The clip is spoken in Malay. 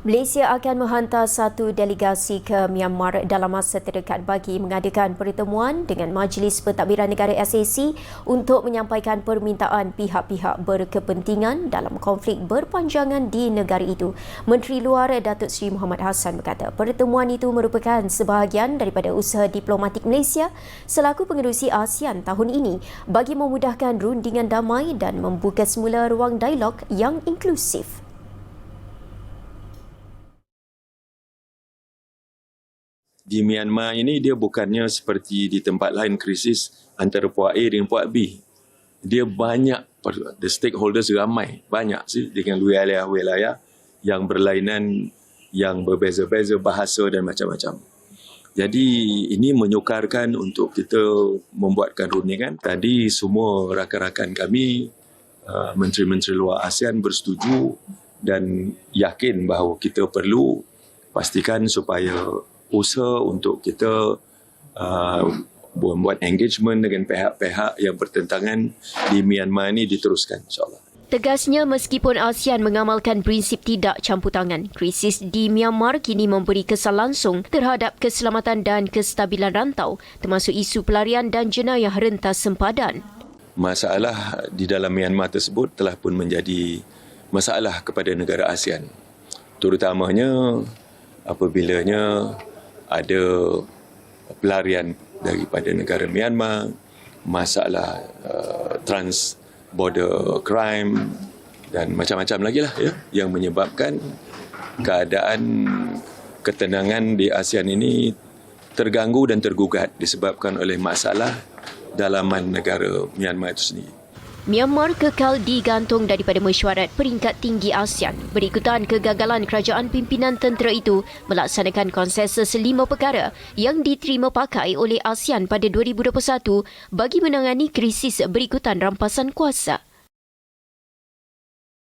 Malaysia akan menghantar satu delegasi ke Myanmar dalam masa terdekat bagi mengadakan pertemuan dengan Majlis Pentadbiran Negara SAC untuk menyampaikan permintaan pihak-pihak berkepentingan dalam konflik berpanjangan di negara itu. Menteri Luar Datuk Seri Muhammad Hassan berkata pertemuan itu merupakan sebahagian daripada usaha diplomatik Malaysia selaku pengerusi ASEAN tahun ini bagi memudahkan rundingan damai dan membuka semula ruang dialog yang inklusif. Di Myanmar ini dia bukannya seperti di tempat lain krisis antara puak A dengan puak B. Dia banyak the stakeholders ramai banyak sih dengan wilayah-wilayah yang berlainan yang berbeza-beza bahasa dan macam-macam. Jadi ini menyukarkan untuk kita membuatkan rundingan. Tadi semua rakan-rakan kami uh, menteri-menteri luar ASEAN bersetuju dan yakin bahawa kita perlu pastikan supaya usaha untuk kita uh, membuat engagement dengan pihak-pihak yang bertentangan di Myanmar ini diteruskan insyaAllah. Tegasnya meskipun ASEAN mengamalkan prinsip tidak campur tangan, krisis di Myanmar kini memberi kesan langsung terhadap keselamatan dan kestabilan rantau termasuk isu pelarian dan jenayah rentas sempadan. Masalah di dalam Myanmar tersebut telah pun menjadi masalah kepada negara ASEAN. Terutamanya apabila ada pelarian daripada negara Myanmar, masalah uh, trans border crime dan macam-macam lagi lah ya yang menyebabkan keadaan ketenangan di ASEAN ini terganggu dan tergugat disebabkan oleh masalah dalaman negara Myanmar itu sendiri. Myanmar kekal digantung daripada mesyuarat peringkat tinggi ASEAN berikutan kegagalan kerajaan pimpinan tentera itu melaksanakan konsensus lima perkara yang diterima pakai oleh ASEAN pada 2021 bagi menangani krisis berikutan rampasan kuasa.